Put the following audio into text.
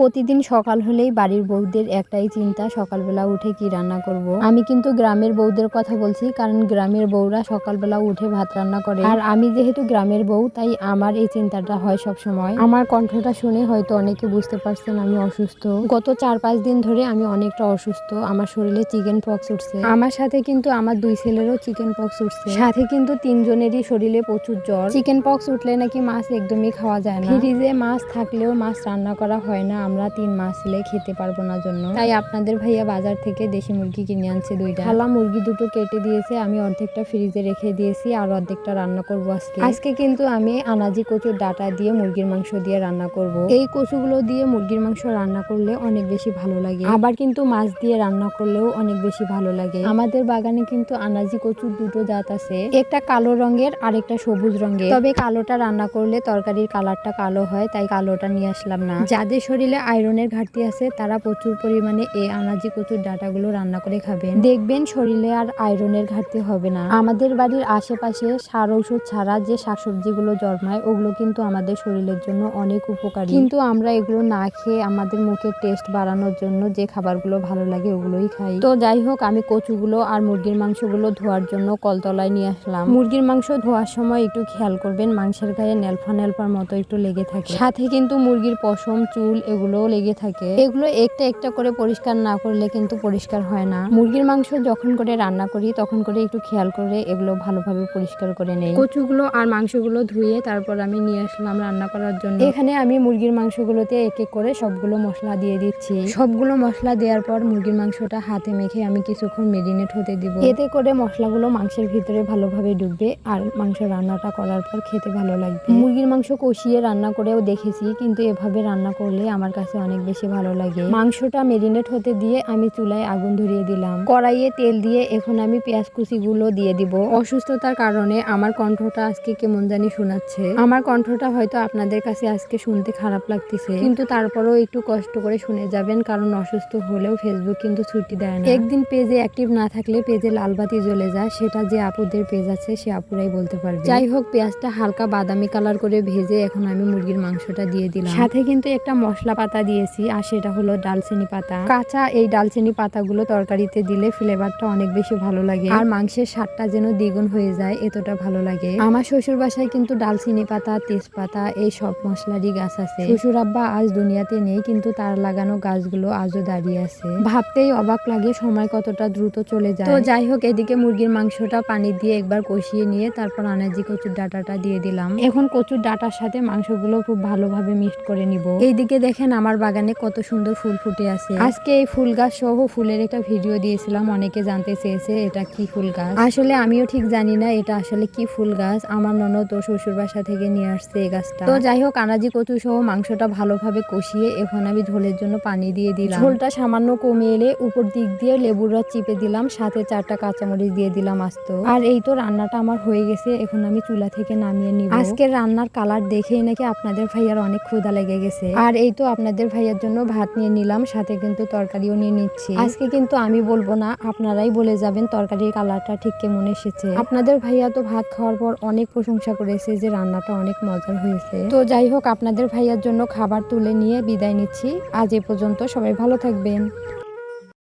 প্রতিদিন সকাল হলেই বাড়ির বউদের একটাই চিন্তা, সকালবেলা উঠে কি রান্না করব। আমি কিন্তু গ্রামের বউদের কথা বলছি, কারণ গ্রামের বউরা সকালবেলা উঠে ভাত রান্না করে। আর আমি যেহেতু গ্রামের বউ, তাই আমার এই চিন্তাটা হয় সব সময় আমার কণ্ঠটা শুনে হয়তো অনেকে বুঝতে পারছেন আমি অসুস্থ। গত চার পাঁচ দিন ধরে আমি অনেকটা অসুস্থ। আমার শরীরে চিকেন পক্স উঠছে। আমার সাথে কিন্তু আমার দুই ছেলেরও চিকেন পক্স উঠছে। সাথে কিন্তু তিনজনেরই শরীরে প্রচুর জ্বর। চিকেন পক্স উঠলে নাকি মাছ একদমই খাওয়া যায় না। ফ্রিজে মাছ থাকলেও মাছ রান্না করা হয় না। আমরা তিন মাস ছেলে খেতে পারব না জন্য। তাই আপনাদের ভাইয়া বাজার থেকে দেশি মুরগি কিনে আনছে দুইটা। খালা মুরগি দুটো কেটে দিয়েছে আমি অর্ধেকটা ফ্রিজে রেখে দিয়েছি আর অর্ধেকটা রান্না করব আজকে। আজকে কিন্তু আমি আনাজি কচুর ডাটা দিয়ে মুরগির মাংস দিয়ে রান্না করব। এই কচুগুলো দিয়ে মুরগির মাংস রান্না করলে অনেক বেশি ভালো লাগে। আবার কিন্তু মাছ দিয়ে রান্না করলেও অনেক বেশি ভালো লাগে। আমাদের বাগানে কিন্তু আনাজি কচুর দুটো জাত আছে। একটা কালো রঙের আর একটা সবুজ রঙের। তবে কালোটা রান্না করলে তরকারির কালারটা কালো হয় তাই কালোটা নিয়ে আসলাম না। যাদের শরীরে আয়রনের ঘাটতি আছে, তারা প্রচুর পরিমাণে এই আনাজি কচুর ডাটাগুলো রান্না করে খাবেন। দেখবেন শরীরে আর আয়রনের ঘাটতি হবে না। আমাদের বাড়ির আশেপাশে সার ঔষধ ছাড়া যে শাকসবজিগুলো জন্মায়, ওগুলো কিন্তু আমাদের শরীরের জন্য অনেক উপকারী। কিন্তু আমরা এগুলো না খেয়ে আমাদের মুখের টেস্ট বাড়ানোর জন্য যে খাবারগুলো ভালো লাগে, ওগুলোই খাই। তো যাই হোক, আমি কচুগুলো আর মুরগির মাংসগুলো ধোয়ার জন্য কলতলায় নিয়ে আসলাম। মুরগির মাংস ধোয়ার সময় একটু খেয়াল করবেন, মাংসের গায়ে নেলফা নেলফার মতো একটু লেগে থাকে। সাথে কিন্তু মুরগির পশম, চুল এগুলোও লেগে থাকে। এগুলো একটা একটা করে পরিষ্কার না করলে কিন্তু পরিষ্কার হয় না। মুরগির মাংস যখন করে রান্না করি তখন করে একটু খেয়াল করে এগুলো ভালোভাবে পরিষ্কার করে নেই। কচুগুলো আর মাংসগুলো ধুয়ে তারপর আমি নিয়ে আসলাম রান্না করার জন্য। এখানে আমি মুরগির মাংসগুলোতে এক এক করে সবগুলো মশলা দিয়ে দিচ্ছি। সবগুলো মশলা দেওয়ার পর মুরগির মাংসটা হাতে মেখে আমি কিছুক্ষণ মেরিনেট হতে দিব। এতে করে মশলাগুলো মাংসের ভিতরে ভালোভাবে ডুববে আর মাংস রান্নাটা করার পর খেতে ভালো লাগবে। মুরগির মাংস কষিয়ে রান্না করেও দেখেছি কিন্তু এভাবে রান্না করলে আমার কাছে অনেক বেশি ভালো লাগে। মাংসটা মেরিনেট হতে দিয়ে আমি চুলায় আগুন ধরিয়ে দিলাম। কড়াইয়ে তেল দিয়ে এখন আমি পেঁয়াজ কুচিগুলো দিয়ে দিব। অসুস্থতার কারণে আমার কণ্ঠটা আজকে কেমন জানি শোনাচ্ছে। আমার কণ্ঠটা হয়তো আপনাদের কাছে আজকে শুনতে খারাপ লাগতেছে। কিন্তু তারপরেও একটু কষ্ট করে শুনে যাবেন, কারণ অসুস্থ হলেও ফেসবুক কিন্তু ছুটি দেয় না। একদিন পেজে অ্যাক্টিভ না থাকলে পেজে লাল বাতি জ্বলে যায়। সেটা যে আপুদের পেজ আছে, সে আপুরাই বলতে পারবে। যাই হোক, পেঁয়াজটা হালকা বাদামি কালার করে ভেজে এখন আমি মুরগির মাংসটা দিয়ে দিলাম। সাথে কিন্তু একটা মশলা পাতা দিয়েছি, আর সেটা হলো ডালচিনি পাতা। কাঁচা এই ডালচিনি পাতাগুলো তরকারিতে দিলে ফ্লেভারটা অনেক বেশি ভালো লাগে। আর মাংসের স্বাদটা যেন দ্বিগুণ হয়ে যায়, এতটা ভালো লাগে। আমার শ্বশুর বাসায় কিন্তু ডালচিনি পাতা, তেজপাতা, এই সব মশলারই গাছ আছে। শ্বশুর আব্বা আজ দুনিয়াতে নেই, কিন্তু তার লাগানো গাছগুলো আজও দাঁড়িয়ে আছে। ভাবতেই অবাক লাগে সময় কতটা দ্রুত চলে যায়। তো যাই হোক, এদিকে মুরগির মাংসটা পানি দিয়ে একবার কষিয়ে নিয়ে তারপর আনাজি কচুর ডাটাটা দিয়ে দিলাম। এখন কচুর ডাটার সাথে মাংসগুলো খুব ভালোভাবে মিক্সড করে নিব। এইদিকে দেখেন আমার বাগানে কত সুন্দর ফুল ফুটে আছে। আজকে এই ফুল গাছ সহ ফুলের একটা ভিডিও দিয়েছিলাম অনেকে জানতে চেয়েছে এটা কি ফুল গাছ। আসলে আমিও ঠিক জানি না এটা আসলে কি ফুল গাছ আমার ননদ ও শ্বশুর বাসা থেকে নিয়ে আসছে এই গাছটা। তো যাই হোক আনাজি কচু সহ মাংসটা ভালোভাবে কষিয়ে এখন আমি ঝোলের জন্য পানি দিয়ে দিলাম। ঝোলটা সামান্য কমে এলে উপর দিক দিয়ে লেবুর রস চিপে দিলাম সাথে চারটা কাঁচামরিচ দিয়ে দিলাম আস্ত। আর এই তো রান্নাটা আমার হয়ে গেছে এখন আমি চুলা থেকে নামিয়ে নিব। আজকের রান্নার কালার দেখেই নাকি আপনাদের ভাইয়ার অনেক ক্ষুধা লেগে গেছে। আর এই তো আপনাদের ভাইয়ার জন্য ভাত নিয়ে নিলাম, সাথে কিন্তু তরকারিও নিয়ে নিচ্ছি। আজকে কিন্তু আমি বলব না, আপনারাই বলে যাবেন তরকারির কালারটা ঠিক কেমন এসেছে। আপনাদের ভাইয়া তো ভাত খাওয়ার পর অনেক প্রশংসা করেছে যে রান্নাটা অনেক মজার হয়েছে। তো যাই হোক, আপনাদের ভাইয়ার জন্য খাবার তুলে নিয়ে বিদায় নিচ্ছি। আজ এ পর্যন্ত সবাই ভালো থাকবেন।